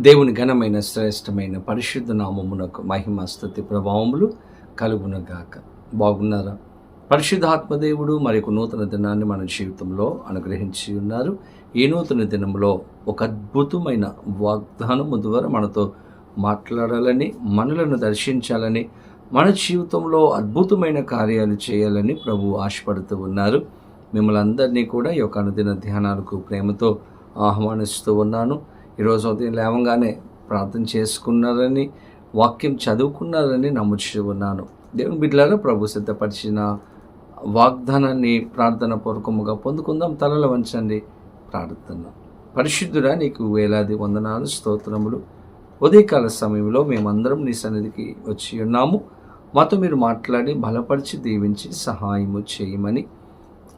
దేవుని ఘనమైన శ్రేష్టమైన పరిశుద్ధ నామమునకు మహిమ స్థుతి ప్రభావములు కలుగునగాక. బాగున్నారా? పరిశుద్ధాత్మదేవుడు మరొక నూతన దినాన్ని మన జీవితంలో అనుగ్రహించి ఉన్నారు. ఈ నూతన దినంలో ఒక అద్భుతమైన వాగ్దానము ద్వారా మనతో మాట్లాడాలని మనలను దర్శించాలని మన జీవితంలో అద్భుతమైన కార్యాలు చేయాలని ప్రభు ఆశపడుతూ ఉన్నారు. మిమ్మల్ని అందరినీ కూడా ఈ యొక్క అనుదిన ధ్యానాలకు ప్రేమతో ఆహ్వానిస్తూ ఉన్నాను. ఈరోజు ఉదయం లేవగానే ప్రార్థన చేసుకున్నారని వాక్యం చదువుకున్నారని నమ్ముచూ ఉన్నాను దేవుని బిడ్డలారా ప్రభు సిద్ధపరిచిన వాగ్దానాన్ని ప్రార్థన పూర్వకముగా పొందుకుందాం. తలలు వంచండి ప్రార్థన. పరిశుద్ధుడా నీకు వేలాది వందనాలు స్తోత్రములు. ఉదయకాల సమయంలో మేమందరం నీ సన్నిధికి వచ్చి ఉన్నాము. మాతో మీరు మాట్లాడి బలపరిచి దీవించి సహాయము చేయమని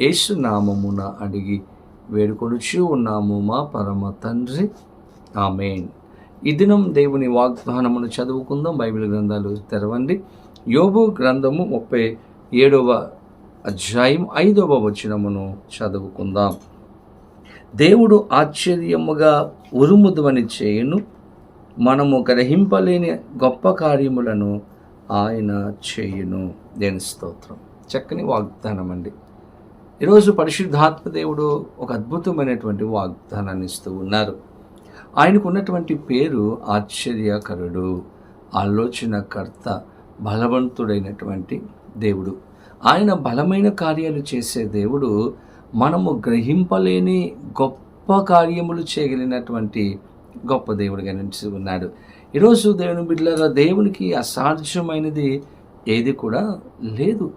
యేసు నామమున అడిగి వేడుకొనుచూ ఉన్నాము మా పరమ తండ్రి. ఆమెన్. ఈ దినం దేవుని వాగ్దానమును చదువుకుందాం. బైబిల్ గ్రంథాలు తెరవండి. యోబు గ్రంథము ముప్పై ఏడవ అధ్యాయం ఐదవ వచనమును చదువుకుందాం. దేవుడు ఆశ్చర్యముగా ఉరుముదువని చేయును. మనము గ్రహింపలేని గొప్ప కార్యములను ఆయన చేయును. దేని స్తోత్రం. చక్కని వాగ్దానం అండి ఈరోజు పరిశుద్ధాత్మ దేవుడు ఒక అద్భుతమైనటువంటి వాగ్దానాన్ని ఇస్తూ ఉన్నారు. ఆయనకు ఉన్నటువంటి పేరు ఆశ్చర్యకరుడు ఆలోచనకర్త బలవంతుడైనటువంటి దేవుడు. ఆయన బలమైన కార్యాలు చేసే దేవుడు మనము గ్రహింపలేని గొప్ప కార్యములు చేయగలిగినటువంటి గొప్ప దేవుడిగా నిలిచి ఉన్నాడు. ఈరోజు దేవుని బిడ్డలారా దేవునికి అసాధ్యమైనది ఏది కూడా లేదు.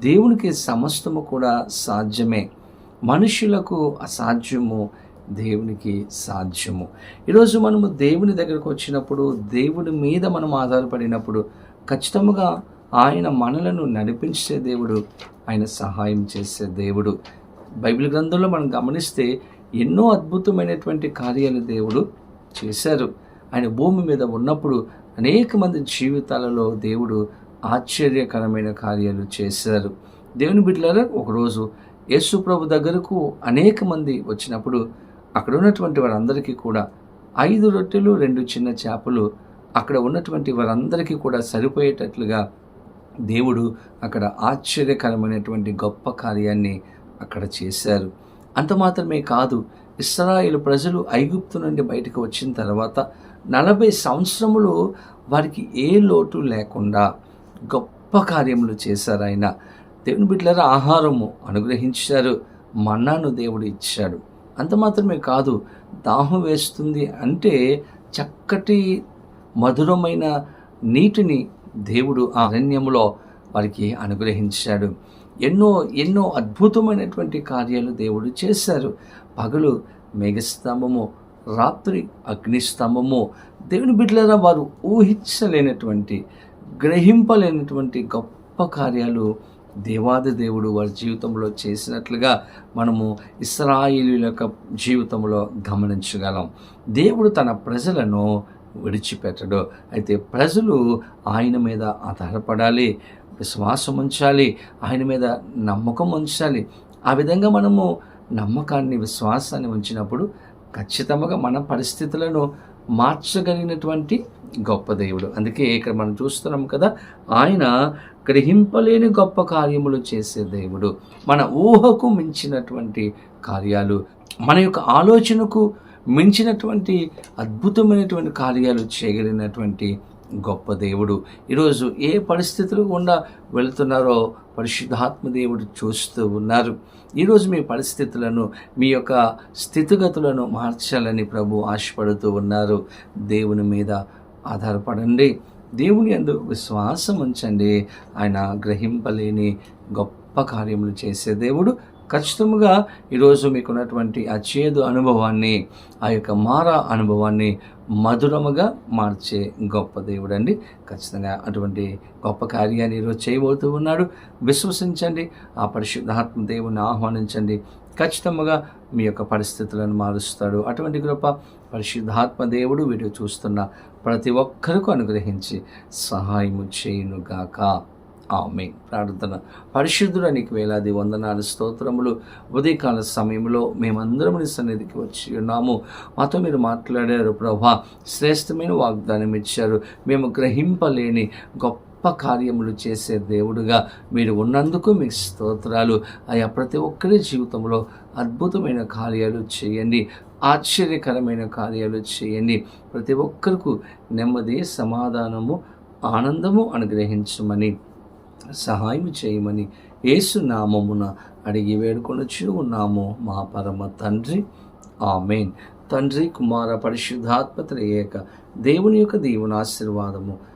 దేవునికి సమస్తము కూడా సాధ్యమే. మనుషులకు అసాధ్యము దేవునికి సాధ్యము. ఈరోజు మనము దేవుని దగ్గరకు వచ్చినప్పుడు దేవుని మీద మనం ఆధారపడినప్పుడు ఖచ్చితంగా ఆయన మనలను నడిపించే దేవుడు ఆయన సహాయం చేసే దేవుడు. బైబిల్ గ్రంథంలో మనం గమనిస్తే ఎన్నో అద్భుతమైనటువంటి కార్యాలు దేవుడు చేశారు. ఆయన భూమి మీద ఉన్నప్పుడు అనేక మంది జీవితాలలో దేవుడు ఆశ్చర్యకరమైన కార్యాలు చేశారు. దేవుని బిడ్డలారా ఒకరోజు యేసు ప్రభు దగ్గరకు అనేక మంది వచ్చినప్పుడు అక్కడ ఉన్నటువంటి వారందరికీ కూడా ఐదు రొట్టెలు రెండు చిన్న చేపలు అక్కడ ఉన్నటువంటి వారందరికీ కూడా సరిపోయేటట్లుగా దేవుడు అక్కడ ఆశ్చర్యకరమైనటువంటి గొప్ప కార్యాన్ని అక్కడ చేశారు. అంత మాత్రమే కాదు ఇస్రాయేల్ ప్రజలు ఐగుప్తు నుండి బయటకు వచ్చిన తర్వాత నలభై సంవత్సరములు వారికి ఏ లోటు లేకుండా గొప్ప కార్యములు చేశారు ఆయన. దేవుని బిడ్డల ఆహారము అనుగ్రహించారు మన్నాను దేవుడు ఇచ్చాడు. అంత మాత్రమే కాదు దాహం వేస్తుంది అంటే చక్కటి మధురమైన నీటిని దేవుడు ఆ అరణ్యంలో వారికి అనుగ్రహించాడు. ఎన్నో ఎన్నో అద్భుతమైనటువంటి కార్యాలు దేవుడు చేశారు. పగలు మేఘస్తంభము రాత్రి అగ్నిస్తంభము. దేవుని బిడ్డలరా వారు ఊహించలేనటువంటి గ్రహింపలేనటువంటి గొప్ప కార్యాలు దేవాది దేవుడు వారి జీవితంలో చేసినట్లుగా మనము ఇస్రాయిలు యొక్క జీవితంలో గమనించగలం. దేవుడు తన ప్రజలను విడిచిపెట్టడు. అయితే ప్రజలు ఆయన మీద ఆధారపడాలి విశ్వాసం ఉంచాలి ఆయన మీద నమ్మకం ఉంచాలి. ఆ విధంగా మనము నమ్మకాన్ని విశ్వాసాన్ని ఉంచినప్పుడు ఖచ్చితంగా మన పరిస్థితులను మార్చగలిగినటువంటి గొప్ప దేవుడు. అందుకే ఇక్కడ మనం చూస్తున్నాం కదా ఆయన గ్రహింపలేని గొప్ప కార్యములు చేసే దేవుడు. మన ఊహకు మించినటువంటి కార్యాలు మన యొక్క ఆలోచనకు మించినటువంటి అద్భుతమైనటువంటి కార్యాలు చేయగలిగినటువంటి గొప్ప దేవుడు. ఈరోజు ఏ పరిస్థితులు గుండా వెళుతున్నారో పరిశుద్ధాత్మ దేవుడు చూస్తూ ఉన్నారు. ఈరోజు మీ పరిస్థితులను మీ యొక్క స్థితిగతులను మార్చాలని ప్రభు ఆశపడుతూ ఉన్నారు. దేవుని మీద ఆధారపడండి. దేవుని అందు విశ్వాసం ఉంచండి. ఆయన గ్రహింపలేని గొప్ప కార్యములు చేసే దేవుడు ఖచ్చితంగా ఈరోజు మీకున్నటువంటి ఆ చేదు అనుభవాన్ని ఆ యొక్క మార అనుభవాన్ని మధురముగా మార్చే గొప్ప దేవుడు అండి ఖచ్చితంగా అటువంటి గొప్ప కార్యాన్ని ఈరోజు చేయబోతూ ఉన్నాడు. విశ్వసించండి. ఆ పరిశుద్ధాత్మ దేవుని ఆహ్వానించండి. ఖచ్చితంగా మీ యొక్క పరిస్థితులను మారుస్తాడు. అటువంటి కృప పరిశుద్ధాత్మ దేవుడు వీడియో చూస్తున్న ప్రతి ఒక్కరికి అనుగ్రహించి సహాయము చేయునుగాక. ఆమె ప్రార్థన. పరిశుద్ధుడు నీకు వేలాది వందనాలు స్తోత్రములు. ఉదయకాల సమయంలో మేమందరం నీ సన్నిధికి వచ్చి ఉన్నాము. మాతో మీరు మాట్లాడారు ప్రభా. శ్రేష్టమైన వాగ్దానం ఇచ్చారు మేము గ్రహింపలేని గొప్ప కార్యములు చేసే దేవుడుగా మీరు ఉన్నందుకు మీకు స్తోత్రాలు. ఆయా ప్రతి ఒక్కరి జీవితంలో అద్భుతమైన కార్యాలు చేయండి. ఆశ్చర్యకరమైన కార్యాలు చేయండి. ప్రతి ఒక్కరికి నెమ్మది సమాధానము ఆనందము అనుగ్రహించమని సహాయం చేయమని యేసు నామమున అడిగి వేడుకొనొచ్చు ఉన్నాము మా పరమ తండ్రి. ఆమెన్. తండ్రి కుమార పరిశుద్ధాత్మ త్రయేక దేవుని యొక్క దేవుని ఆశీర్వాదము